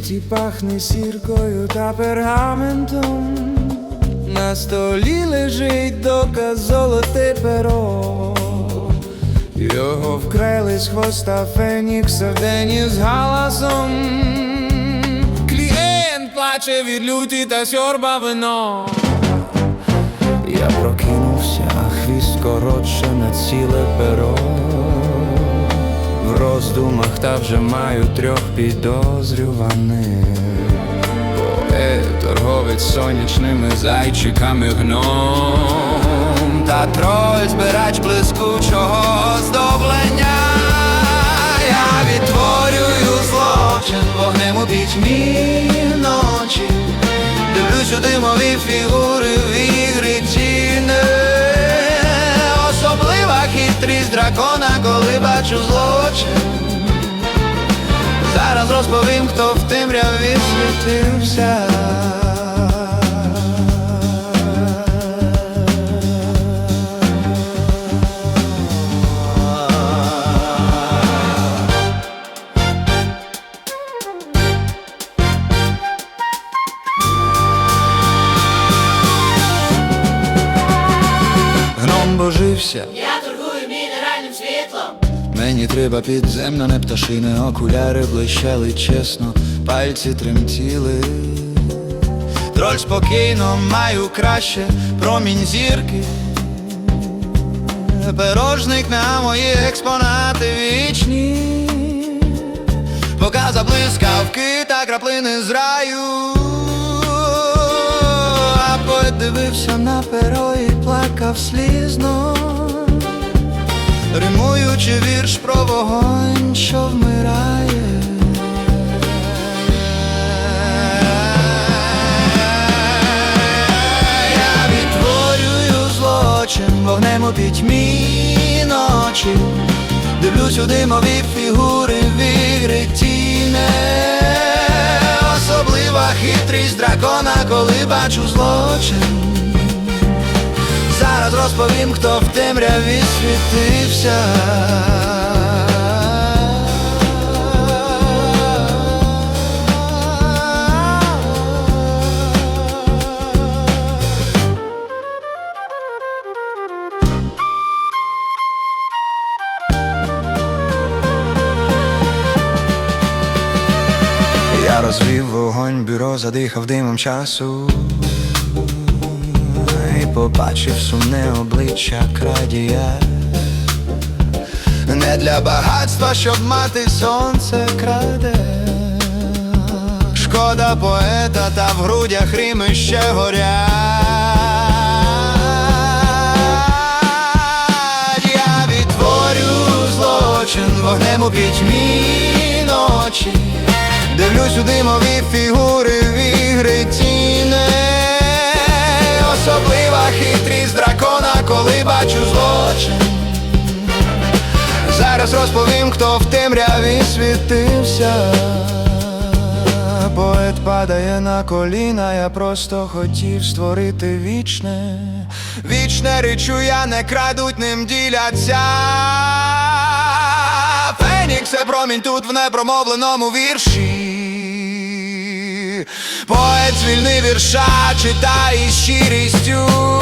В пахне сіркою та пергаментом. На столі лежить доказ золоте перо. Його вкрали з хвоста Фенікса вдень з галасом. Клієнт плаче від люті та сьорба вино. Я прокинувся, а хвіст коротше на ціле перо. В роздумах та вже маю трьох підозрюваних. Поет, торговець сонячними зайчиками гном. Та троль збирач блискучого здоблення Я відтворюю злочин вогнем у пітьмі ночі. Дивлюсь у димові фігури Хитрість дракона, коли бачу злочин Зараз розповім, хто в темряві світився. Гном божився. Мені треба підземна, не пташине, окуляри блищали чесно, пальці тремтіли. Троль спокійно маю краще промінь зірки. Пирожник на мої експонати вічні. Показа блискавки та краплини з раю. А поет дивився на перо і плакав слізно. Римуючи вірш про вогонь, що вмирає. Я відтворюю злочин вогнем у пітьмі ночі. Дивлюсь у димові фігури в ігри тіне. Особлива хитрість дракона, коли бачу злочин. Розповім, хто в темряві світився. Я розвів вогонь, бюро задихав димом часу побачив сумне обличчя крадія. Не для багатства, щоб мати сонце краде. Шкода поета, та в грудях ріми ще горять. Я відтворю злочин вогнем у пітьмі ночі. Дивлюсь у димові фігури в ігри тіне. Коли бачу злочин. Зараз розповім, хто в темряві світився. Поет падає на коліна, я просто хотів створити вічне. Вічне речу я не крадуть, ним діляться. Фенікс це промінь тут в непромовленому вірші. Поет звільни вірша, читай із щирістю.